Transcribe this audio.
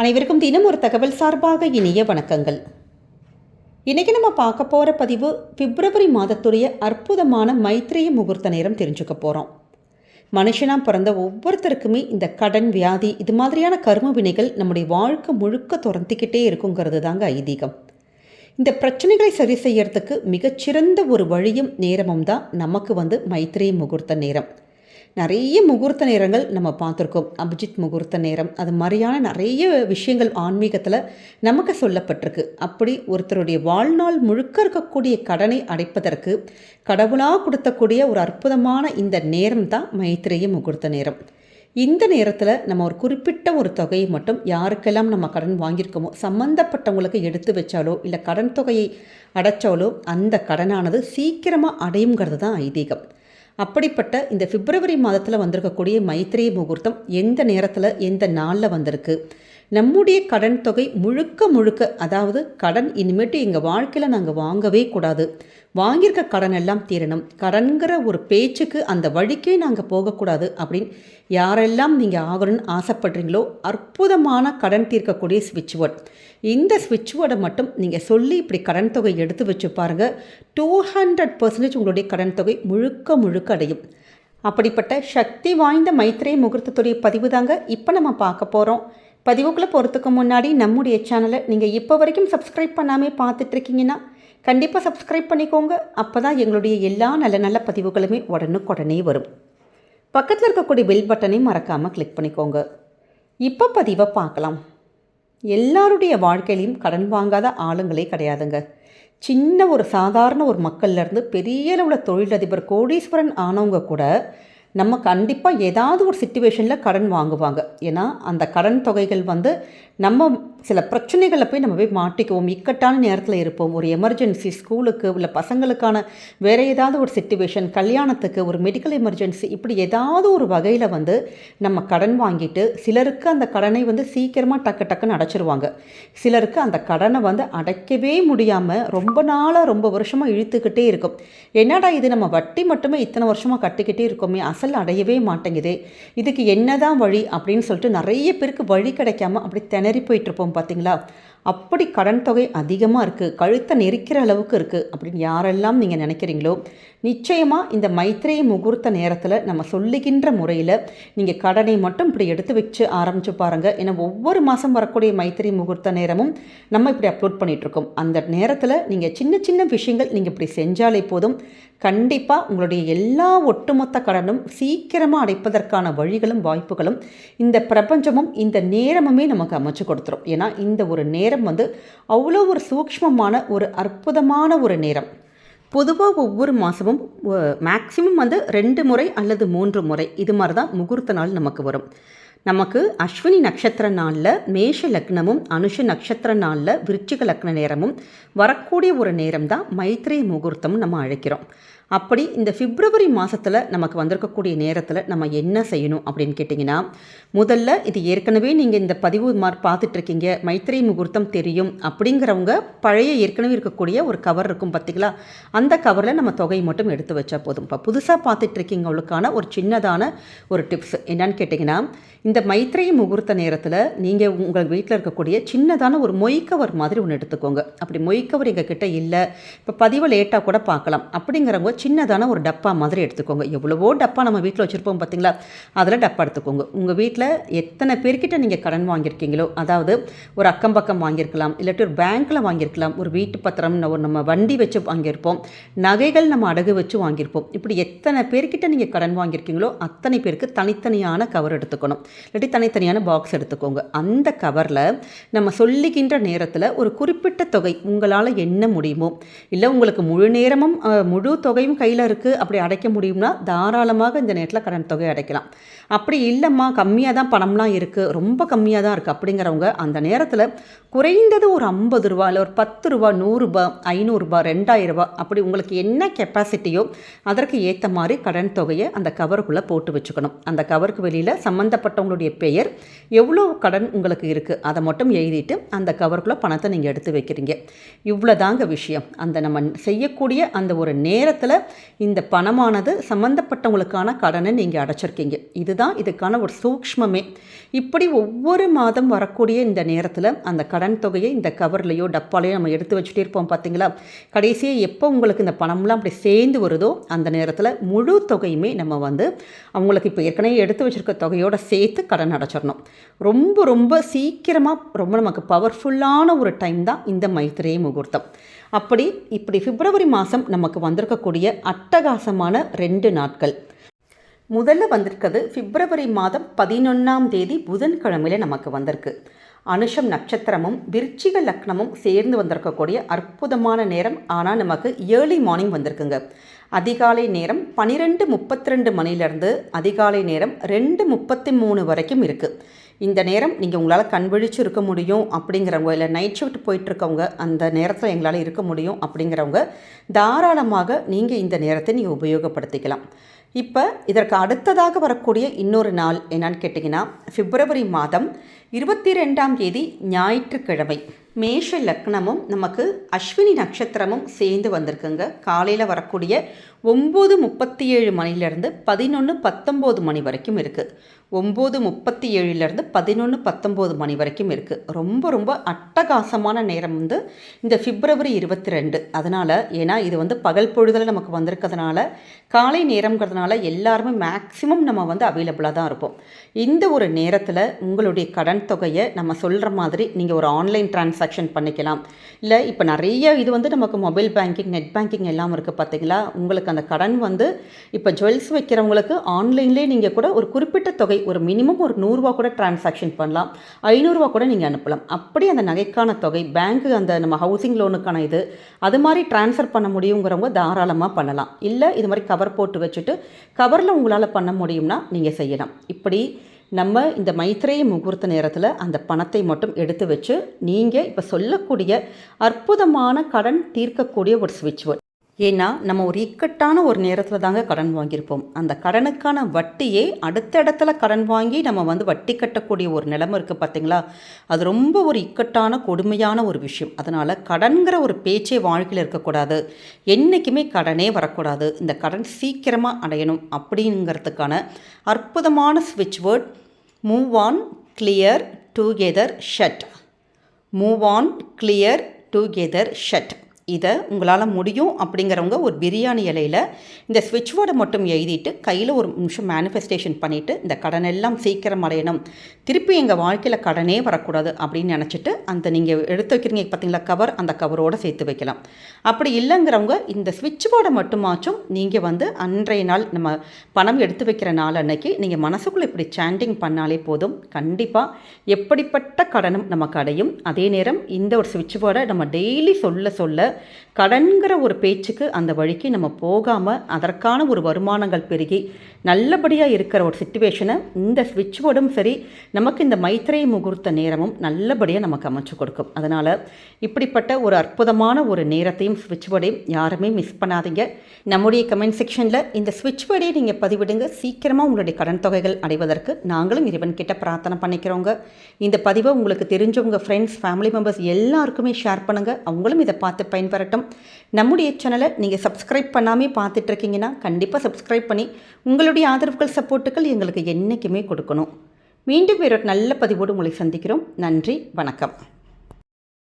அனைவருக்கும் தினம் ஒரு தகவல் சார்பாக இனிய வணக்கங்கள். இன்றைக்கி நம்ம பார்க்க போகிற பதிவு பிப்ரவரி மாதத்துடைய அற்புதமான மைத்திரிய முகூர்த்த நேரம் தெரிஞ்சுக்க போகிறோம் மனுஷனாக பிறந்த ஒவ்வொருத்தருக்குமே இந்த கடன் வியாதி இது மாதிரியான கரும வினைகள் நம்முடைய வாழ்க்கை முழுக்க துரத்திக்கிட்டே இருக்குங்கிறது தாங்க ஐதீகம். இந்த பிரச்சனைகளை சரி செய்யறதுக்கு மிகச்சிறந்த ஒரு வழியும் நேரமும் தான் நமக்கு வந்து மைத்ரேய முகூர்த்த நேரம். நிறைய முகூர்த்த நேரங்கள் நம்ம பார்த்துருக்கோம். அபிஜித் முகூர்த்த நேரம். அது மாதிரியான நிறைய விஷயங்கள் ஆன்மீகத்தில் நமக்கு சொல்லப்பட்டிருக்கு. அப்படி ஒருத்தருடைய வாழ்நாள் முழுக்க இருக்கக்கூடிய கடனை அடைப்பதற்கு கடவுளாக கொடுத்தக்கூடிய ஒரு அற்புதமான இந்த நேரம் தான் மைத்திரிய முகூர்த்த நேரம். இந்த நேரத்தில் நம்ம ஒரு குறிப்பிட்ட ஒரு தொகையை மட்டும் யாருக்கெல்லாம் நம்ம கடன் வாங்கியிருக்கோமோ சம்மந்தப்பட்டவங்களுக்கு எடுத்து வச்சாலோ இல்லை கடன் தொகையை அடைச்சாலோ அந்த கடனானது சீக்கிரமாக அடையுங்கிறது தான் ஐதீகம். அப்படிப்பட்ட இந்த பிப்ரவரி மாதத்தில் வந்திருக்கக்கூடிய மைத்திரி முகூர்த்தம் எந்த நேரத்தில் எந்த நாளில் வந்திருக்கு? நம்முடைய கடன் தொகை முழுக்க முழுக்க அதாவது கடன் இனிமேட்டு எங்கள் வாழ்க்கையில் நாங்கள் வாங்கவே கூடாது. வாங்கியிருக்க கடன் எல்லாம் தீரணும். கடன்கிற ஒரு பேச்சுக்கு அந்த வழிக்கே நாங்கள் போகக்கூடாது அப்படின்னு யாரெல்லாம் நீங்கள் ஆகணும்னு ஆசைப்படுறீங்களோ அற்புதமான கடன் தீர்க்கக்கூடிய ஸ்விட்ச் வேர்ட் இந்த ஸ்விட்ச் வேர்டை மட்டும் நீங்கள் சொல்லி இப்படி கடன் தொகை எடுத்து வச்சு பாருங்கள் டூ ஹண்ட்ரட் பர்சன்டேஜ் உங்களுடைய கடன் தொகை முழுக்க முழுக்க அடையும். அப்படிப்பட்ட சக்தி வாய்ந்த மைத்திரை முகூர்த்தத்துடைய பதிவு தாங்க இப்போ நம்ம பார்க்க போகிறோம் பதிவுக்குள்ளே போகிறதுக்கு முன்னாடி நம்முடைய சேனலை நீங்கள் இப்போ வரைக்கும் சப்ஸ்கிரைப் பண்ணாமல் பார்த்துட்ருக்கீங்கன்னா கண்டிப்பாக சப்ஸ்கிரைப் பண்ணிக்கோங்க. அப்போ தான் எங்களுடைய எல்லா நல்ல நல்ல பதிவுகளுமே உடனுக்குடனே வரும். பக்கத்தில் இருக்கக்கூடிய பெல் பட்டனை மறக்காமல் கிளிக் பண்ணிக்கோங்க. இப்போ பதிவை பார்க்கலாம். எல்லாருடைய வாழ்க்கையிலையும் கடன் வாங்காத ஆளுங்களே கிடையாதுங்க. சின்ன ஒரு சாதாரண ஒரு மக்கள்லேருந்து பெரிய அளவில் தொழிலதிபர் கோடீஸ்வரன் ஆனவங்க கூட நம்ம கண்டிப்பாக ஏதாவது ஒரு சுச்சுவேஷனில் கடன் வாங்குவாங்க. ஏன்னா அந்த கடன் தொகைகள் வந்து நம்ம சில பிரச்சனைகளில் போய் நம்ம போய் மாட்டிக்குவோம். இக்கட்டான நேரத்தில் இருப்போம். ஒரு எமர்ஜென்சி ஸ்கூலுக்கு இல்லை பசங்களுக்கான வேறு ஏதாவது ஒரு சுச்சுவேஷன் கல்யாணத்துக்கு ஒரு மெடிக்கல் எமர்ஜென்சி இப்படி ஏதாவது ஒரு வகையில் வந்து நம்ம கடன் வாங்கிட்டு சிலருக்கு அந்த கடனை வந்து சீக்கிரமாக டக்கு டக்குன்னு அடைச்சிருவாங்க. சிலருக்கு அந்த கடனை வந்து அடைக்கவே முடியாமல் ரொம்ப நாளாக ரொம்ப வருஷமாக இழுத்துக்கிட்டே இருக்கும். என்னடா இது? நம்ம வட்டி மட்டுமே இத்தனை வருஷமாக கட்டிக்கிட்டே இருக்கோமே. அசல் அடையவே மாட்டேங்குது. இதுக்கு என்னதான் வழி அப்படின்னு சொல்லிட்டு நிறைய பேருக்கு வழி கிடைக்காம அப்படி திணறி போயிட்டுருப்போம் பார்த்தீங்களா அப்படி கடன் தொகை அதிகமாக இருக்குது கழுத்தை நெரிக்கிற அளவுக்கு இருக்குது அப்படின்னு யாரெல்லாம் நீங்கள் நினைக்கிறீங்களோ நிச்சயமாக இந்த மைத்திரை முகூர்த்த நேரத்தில் நம்ம சொல்லுகின்ற முறையில் நீங்கள் கடனை மட்டும் இப்படி எடுத்து வச்சு ஆரம்பித்து பாருங்கள் ஏன்னா ஒவ்வொரு மாதம் வரக்கூடிய மைத்திரை முகூர்த்த நேரமும் நம்ம இப்படி அப்லோட் பண்ணிகிட்ருக்கோம் அந்த நேரத்தில் நீங்கள் சின்ன சின்ன விஷயங்கள் நீங்கள் இப்படி செஞ்சாலே போதும். கண்டிப்பாக உங்களுடைய எல்லா ஒட்டுமொத்த கடனும் சீக்கிரமாக அடைப்பதற்கான வழிகளும் வாய்ப்புகளும் இந்த பிரபஞ்சமும் இந்த நேரமுமே நமக்கு அமைச்சு கொடுத்துரும். ஏன்னா இந்த ஒரு நேரம் வந்து அவ்வளோ ஒரு சூக்ஷ்மமான ஒரு அற்புதமான ஒரு நேரம். பொதுவாக ஒவ்வொரு மாதமும் மேக்சிமம் வந்து ரெண்டு முறை அல்லது மூன்று முறை இது மாதிரி தான் முகூர்த்த நாள் நமக்கு வரும். நமக்கு அஸ்வினி நட்சத்திர நாளில் மேஷ லக்னமும் அனுஷ நட்சத்திர நாளில் விருச்சிக லக்ன நேரமும் வரக்கூடிய ஒரு நேரம் தான் மைத்ரே முகூர்த்தம் நம்ம அழைக்கிறோம். அப்படி இந்த பிப்ரவரி மாதத்தில் நமக்கு வந்திருக்கக்கூடிய நேரத்தில் நம்ம என்ன செய்யணும் அப்படின்னு கேட்டிங்கன்னா முதல்ல இது ஏற்கனவே நீங்கள் இந்த பதிவு மார்க் பார்த்துட்ருக்கீங்க. மைத்திரை முகூர்த்தம் தெரியும் அப்படிங்கிறவங்க பழைய ஏற்கனவே இருக்கக்கூடிய ஒரு கவர் இருக்கும் பார்த்திங்களா அந்த கவரில் நம்ம தொகை மட்டும் எடுத்து வச்சா போதும். இப்போ புதுசாக பார்த்துட்ருக்கீங்களுக்கான ஒரு சின்னதான ஒரு டிப்ஸ் என்னன்னு கேட்டிங்கன்னா இந்த மைத்திரை முகூர்த்த நேரத்தில் நீங்கள் உங்கள் வீட்டில் இருக்கக்கூடிய சின்னதான ஒரு மொய்க்கவர் மாதிரி ஒன்று எடுத்துக்கோங்க. அப்படி மொய்க்கவர் எங்கள் கிட்டே இல்லை. இப்போ பதிவு லேட்டாக கூட பார்க்கலாம். அப்படிங்கிறவங்க சின்னதான ஒரு டப்பா மாதிரி எடுத்துக்கோங்க. எவ்வளவோ டப்பா நம்ம வீட்டில் வச்சுருப்போம் பார்த்தீங்களா அதில் டப்பா எடுத்துக்கோங்க. உங்கள் வீட்டில் எத்தனை பேர்கிட்ட நீங்கள் கடன் வாங்கியிருக்கீங்களோ அதாவது ஒரு அக்கம் பக்கம் வாங்கியிருக்கலாம் இல்லாட்டி ஒரு பேங்க்கில் வாங்கியிருக்கலாம் ஒரு வீட்டு பத்திரம் ஒரு நம்ம வண்டி வச்சு வாங்கியிருப்போம் நகைகள் நம்ம அடகு வச்சு வாங்கியிருப்போம். இப்படி எத்தனை பேர்கிட்ட நீங்கள் கடன் வாங்கியிருக்கீங்களோ அத்தனை பேருக்கு தனித்தனியான கவர் எடுத்துக்கணும். இல்லாட்டி தனித்தனியான பாக்ஸ் எடுத்துக்கோங்க. அந்த கவரில் நம்ம சொல்லிக்கின்ற நேரத்தில் ஒரு குறிப்பிட்ட தொகை உங்களால் என்ன முடியுமோ இல்லை உங்களுக்கு முழு நேரமும் முழு தொகை தொகையும் கையில் இருக்குது அப்படி அடைக்க முடியும்னா தாராளமாக இந்த நேரத்தில் கடன் தொகை அடைக்கலாம். அப்படி இல்லைம்மா கம்மியாக தான் பணம்லாம் இருக்குது ரொம்ப கம்மியாக தான் இருக்குது அப்படிங்கிறவங்க அந்த நேரத்தில் குறைந்தது ஒரு ஐம்பது ரூபா இல்லை ஒரு பத்து ரூபா நூறுரூபா ஐநூறுரூபா ரெண்டாயிரரூபா அப்படி உங்களுக்கு என்ன கெப்பாசிட்டியோ அதற்கு ஏற்ற மாதிரி கடன் தொகையை அந்த கவருக்குள்ளே போட்டு வச்சுக்கணும். அந்த கவருக்கு வெளியில் சம்மந்தப்பட்டவங்களுடைய பெயர் எவ்வளோ கடன் உங்களுக்கு இருக்குது அதை மட்டும் எழுதிட்டு அந்த கவருக்குள்ளே பணத்தை நீங்கள் எடுத்து வைக்கிறீங்க. இவ்வளோதாங்க விஷயம். அந்த நம்ம செய்யக்கூடிய அந்த ஒரு நேரத்தில் இந்த பணமானது சம்மந்தப்பட்டவங்களுக்கான கடனை நீங்கள் அடைச்சிருக்கீங்க. இதுதான் இதுக்கான ஒரு சூக்ஷ்மமே. இப்படி ஒவ்வொரு மாதம் வரக்கூடிய இந்த நேரத்தில் அந்த கடன் தொகையை இந்த கவர்லையோ டப்பாலையோ நம்ம எடுத்து வச்சுட்டே இருப்போம் பார்த்தீங்களா கடைசியாக எப்போ உங்களுக்கு இந்த பணம்லாம் அப்படி சேர்ந்து வருதோ அந்த நேரத்தில் முழு தொகையுமே நம்ம வந்து அவங்களுக்கு இப்போ ஏற்கனவே எடுத்து வச்சுருக்க தொகையோடு சேர்த்து கடன் அடைச்சிடணும். ரொம்ப ரொம்ப சீக்கிரமாக ரொம்ப நமக்கு பவர்ஃபுல்லான ஒரு டைம் தான் இந்த மைத்திரே முகூர்த்தம். அப்படி இப்படி பிப்ரவரி மாதம் நமக்கு வந்திருக்கக்கூடிய அட்டகாசமான ரெண்டு நாட்கள். முதல்ல வந்திருக்கிறது பிப்ரவரி மாதம் பதினொன்றாம் தேதி புதன்கிழமையில் நமக்கு வந்திருக்கு. அனுஷம் நட்சத்திரமும் விருச்சிக லக்னமும் சேர்ந்து வந்திருக்கக்கூடிய அற்புதமான நேரம். ஆனால் நமக்கு ஏர்லி மார்னிங் வந்திருக்குங்க. அதிகாலை நேரம் பன்னிரெண்டு முப்பத்தி ரெண்டு மணிலேருந்து அதிகாலை நேரம் ரெண்டு முப்பத்தி மூணு வரைக்கும் இருக்குது இந்த நேரம் நீங்கள் உங்களால் கண் விழிச்சு இருக்க முடியும் அப்படிங்கிறவங்க இல்லை நைட் ஷிஃப்ட் போயிட்டுருக்கவங்க அந்த நேரத்தில் எங்களால் இருக்க முடியும் அப்படிங்கிறவங்க தாராளமாக நீங்கள் இந்த நேரத்தை நீங்கள் உபயோகப்படுத்திக்கலாம். இப்போ இதற்கு அடுத்ததாக வரக்கூடிய இன்னொரு நாள் என்னன்னு கேட்டிங்கன்னா பிப்ரவரி மாதம் இருபத்தி ரெண்டாம் தேதி ஞாயிற்றுக்கிழமை. மேஷ லக்னமும் நமக்கு அஸ்வினி நட்சத்திரமும் சேர்ந்து வந்திருக்குங்க. காலையில் வரக்கூடிய ஒம்பது முப்பத்தி ஏழு மணிலேருந்து பதினொன்று பத்தொம்போது மணி வரைக்கும் இருக்குது ஒம்பது முப்பத்தி ஏழுலேருந்து பதினொன்று பத்தொம்போது மணி வரைக்கும் இருக்குது ரொம்ப ரொம்ப அட்டகாசமான நேரம் வந்து இந்த பிப்ரவரி இருபத்தி ரெண்டு. அதனால் ஏன்னா இது வந்து பகல் பொழுதில் நமக்கு வந்திருக்கிறதுனால காலை நேரங்கிறதுனால எல்லாருமே மேக்ஸிமம் நம்ம வந்து அவைலபிளாக தான் இருப்போம். இந்த ஒரு நேரத்தில் உங்களுடைய கடன் தொகையை நம்ம சொல்கிற மாதிரி நீங்கள் ஒரு ஆன்லைன் டிரான்சாக்ஷன் பண்ணிக்கலாம். இல்லை இப்போ நிறைய இது வந்து நமக்கு மொபைல் பேங்கிங் நெட் பேங்கிங் எல்லாம் இருக்குது பார்த்தீங்களா உங்களுக்கு அந்த கடன் வந்து இப்போ ஜுவல்ஸ் வைக்கிறவங்களுக்கு ஆன்லைன்லேயே நீங்கள் கூட ஒரு குறிப்பிட்ட தொகை ஒரு மினிமம் ஒரு நூறுரூவா கூட டிரான்சாக்ஷன் பண்ணலாம். ஐநூறுரூவா கூட நீங்கள் அனுப்பலாம். அப்படி அந்த நகைக்கான தொகை பேங்க்கு அந்த நம்ம ஹவுசிங் லோனுக்கான இது அது மாதிரி ட்ரான்ஸ்ஃபர் பண்ண முடியுங்கிறவங்க தாராளமாக பண்ணலாம். இல்லை இது மாதிரி கவர் போட்டு வச்சுட்டு கவரில் உங்களால் பண்ண முடியும்னா நீங்கள் செய்யலாம். இப்படி நம்ம இந்த மைத்திரேய முகூர்த்த நேரத்தில் அந்த பணத்தை மட்டும் எடுத்து வச்சு நீங்கள் இப்போ சொல்லக்கூடிய அற்புதமான கடன் தீர்க்கக்கூடிய ஒரு ஸ்விட்ச் வேர்ட் ஏன்னா நம்ம ஒரு இக்கட்டான ஒரு நேரத்தில் தாங்க கடன் வாங்கியிருப்போம். அந்த கடனுக்கான வட்டியே அடுத்த இடத்துல கடன் வாங்கி நம்ம வந்து வட்டி கட்டக்கூடிய ஒரு நிலைமை இருக்குது பார்த்தீங்களா அது ரொம்ப ஒரு இக்கட்டான கொடுமையான ஒரு விஷயம். அதனால் கடன்கிற ஒரு பேச்சே வாழ்க்கையில் இருக்கக்கூடாது. என்றைக்குமே கடனே வரக்கூடாது. இந்த கடன் சீக்கிரமாக அடையணும் அப்படிங்கிறதுக்கான அற்புதமான ஸ்விட்ச் word move on clear together shut move on clear together shut இதை உங்களால் முடியும் அப்படிங்கிறவங்க ஒரு பிரியாணி இலையில் இந்த ஸ்விட்ச் போர்டை மட்டும் எழுதிட்டு கையில் ஒரு நிமிஷம் மேனிஃபெஸ்டேஷன் பண்ணிவிட்டு இந்த கடன் எல்லாம் சீக்கிரம் அடையணும். திருப்பி எங்கள் வாழ்க்கையில் கடனே வரக்கூடாது அப்படின்னு நினச்சிட்டு அந்த நீங்கள் எடுத்து வைக்கிறீங்க பார்த்தீங்களா கவர் அந்த கவரோடு சேர்த்து வைக்கலாம். அப்படி இல்லைங்கிறவங்க இந்த ஸ்விட்ச் போர்டை மட்டுமாச்சும் நீங்கள் வந்து அன்றைய நாள் நம்ம பணம் எடுத்து வைக்கிற நாள் அன்னைக்கு நீங்கள் மனசுக்குள்ளே இப்படி சாண்டிங் பண்ணாலே போதும். கண்டிப்பாக எப்படிப்பட்ட கடனும் நமக்கு அடையும். அதே நேரம் இந்த ஒரு ஸ்விட்ச் போர்டை நம்ம டெய்லி சொல்ல சொல்ல கடன்கிற ஒரு பேச்சுக்கு அந்த வழிக்கு நம்ம போகாமல் அதற்கான ஒரு வருமானங்கள் பெருகி நல்லபடியாக இருக்கிற ஒரு சுச்சுவேஷனை இந்த ஸ்விட்ச் போர்டும் சரி நமக்கு இந்த மைத்திரை முகூர்த்த நேரமும் நல்லபடியாக நமக்கு அமைச்சு கொடுக்கும். அதனால் இப்படிப்பட்ட ஒரு அற்புதமான ஒரு நேரத்தையும் ஸ்விட்ச் போர்டையும் யாருமே மிஸ் பண்ணாதீங்க. நம்முடைய கமெண்ட் செக்ஷனில் இந்த ஸ்விட்ச் போர்டையும் நீங்கள் பதிவிடுங்க. சீக்கிரமாக உங்களுடைய கடன் தொகைகள் அடைவதற்கு நாங்களும் இறைவன் கிட்ட பிரார்த்தனை பண்ணிக்கிறோங்க. இந்த பதிவை உங்களுக்கு தெரிஞ்சவங்க ஃப்ரெண்ட்ஸ் ஃபேமிலி மெம்பர்ஸ் எல்லாருக்குமே ஷேர் பண்ணுங்கள் அவங்களும் இதை பார்த்து பயன்பெறட்டும். நம்முடைய சேனலை நீங்கள் சப்ஸ்கிரைப் பண்ணாமே பார்த்துட்ருக்கீங்கன்னா கண்டிப்பாக சப்ஸ்கிரைப் பண்ணி உங்களுடைய ஆதரவுகள் சப்போர்ட்டுகள் எங்களுக்கு என்றைக்குமே கொடுக்கணும். மீண்டும் ஒரு நல்ல பதிவோடு உங்களை சந்திக்கிறோம். நன்றி வணக்கம்.